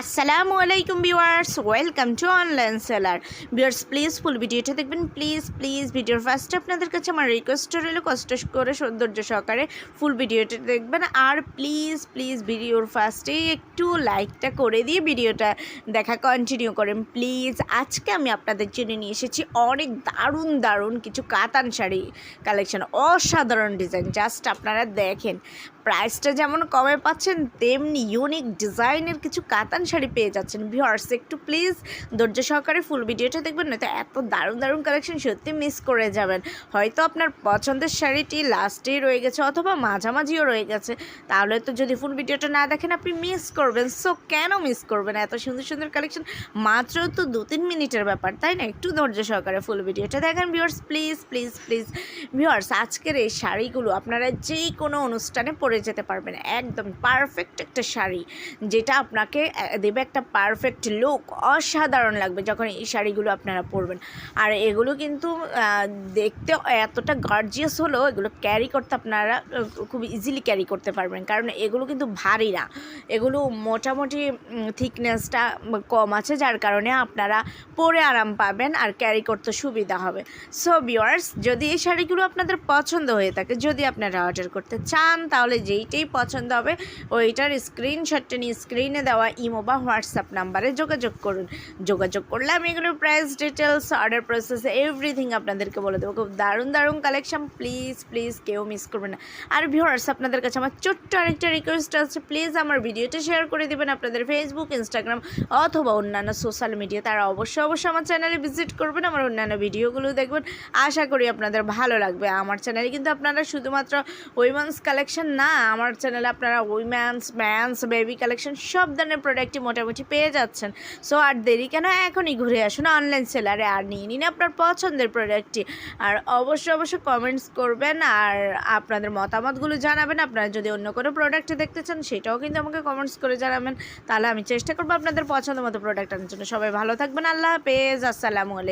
আসসালামু আলাইকুম viewers, welcome to online seller. Viewers please full ভিডিওটা দেখবেন। প্লিজ প্লিজ ভিডিওর ফার্স্টে আপনাদের কাছে আমার রিকোয়েস্ট রইল কষ্ট করে, সৌন্দর্য সহকারে ফুল ভিডিওটা দেখবেন। আর প্লিজ প্লিজ ভিডিওর ফার্স্টেই একটু লাইকটা করে দিয়ে ভিডিওটা দেখা কন্টিনিউ করেন। প্লিজ আজকে আমি আপনাদের জন্য নিয়ে এসেছি অনেক দারুণ দারুণ কিছু কাতান শাড়ি কালেকশন অসাধারণ ডিজাইন জাস্ট আপনারা দেখেন প্রাইসটা যেমন কমে পাচ্ছেন, তেমনি ইউনিক ডিজাইনের কিছু কাতান শাড়ি পেয়ে যাচ্ছেন। ভিউয়ার্স একটু প্লিজ ধৈর্য সহকারে ফুল ভিডিওটা দেখবেন না তো এত দারুণ দারুণ কালেকশন সত্যি মিস করে যাবেন। হয়তো আপনার পছন্দের শাড়িটি লাস্টেই রয়ে গেছে অথবা মাঝামাঝিও রয়ে গেছে। তাহলে তো যদি ফুল ভিডিওটা না দেখেন, আপনি মিস করবেন। সো কেন মিস করবেন? এত সুন্দর সুন্দর কালেকশন মাত্র তো দু তিন মিনিটের ব্যাপার, তাই না? একটু ধৈর্য সহকারে ফুল ভিডিওটা দেখেন viewers please please please viewers আজকের এই শাড়িগুলো আপনারা যে কোনো অনুষ্ঠানে পরে যেতে পারবেন। একদম পারফেক্ট একটা শাড়ি, যেটা আপনাকে দেবে একটা পারফেক্ট লুক অসাধারণ লাগবে যখন এই শাড়িগুলো আপনারা পরবেন। আর এগুলো কিন্তু দেখতে এতটা গর্জিয়াস হলো, এগুলো ক্যারি করতে আপনারা খুব ইজিলি ক্যারি করতে পারবেন। কারণ এগুলো কিন্তু ভারী না। এগুলো মোটামুটি থিকনেসটা কম আছে, যার কারণে আপনারা পরে আরাম পাবেন আর ক্যারি করতে সুবিধা হবে। সো ভিউয়ার্স যদি এই শাড়িগুলো আপনাদের পছন্দ হয়ে থাকে, যদি আপনারা অর্ডার করতে চান, তাহলে যেইটাই পছন্দ হবে, ওইটার স্ক্রিনশটটা নিয়ে স্ক্রিনে দেওয়া ইমো বা হোয়াটসঅ্যাপ নাম্বারে যোগাযোগ করুন। যোগাযোগ করলে আমি এগুলোর price details order process everything আপনাদেরকে বলে দেবো। খুব দারুণ দারুণ কালেকশন প্লিজ প্লিজ কেউ মিস করবেন না। আর ভিউয়ার্স আপনাদের কাছে আমার ছোট্ট আরেকটা রিকোয়েস্ট আছে। প্লিজ আমার ভিডিওটা শেয়ার করে দেবেন আপনাদের ফেসবুক ইনস্টাগ্রাম অথবা অন্যান্য সোশ্যাল মিডিয়া তারা অবশ্যই অবশ্যই আমার চ্যানেলে ভিজিট করবেন, আমার অন্যান্য ভিডিওগুলো দেখবেন। আশা করি আপনাদের ভালো লাগবে। আমার চ্যানেলে কিন্তু আপনারা শুধুমাত্র উইমেন্স কালেকশন না, আমার চ্যানেলে আপনারা উইমেন্স ম্যান্স বেবি কালেকশন সব ধরনের প্রোডাক্টই মোটামুটি পেয়ে যাচ্ছেন। সো আর দেরি কেন? এখনই ঘুরে আসুন অনলাইন সেলারে আর নিয়ে নিন আপনার পছন্দের প্রোডাক্টটি আর অবশ্যই অবশ্যই কমেন্টস করবেন আর আপনাদের মতামতগুলো জানাবেন। আপনারা যদি অন্য কোনো প্রোডাক্ট দেখতে চান, সেটাও কিন্তু আমাকে কমেন্টস করে জানাবেন। তাহলে আমি চেষ্টা করব আপনাদের পছন্দ মতো প্রোডাক্ট আনার জন্য। সবাই ভালো থাকবেন। আল্লাহ হাফেজ। আসসালামু আলাইকুম।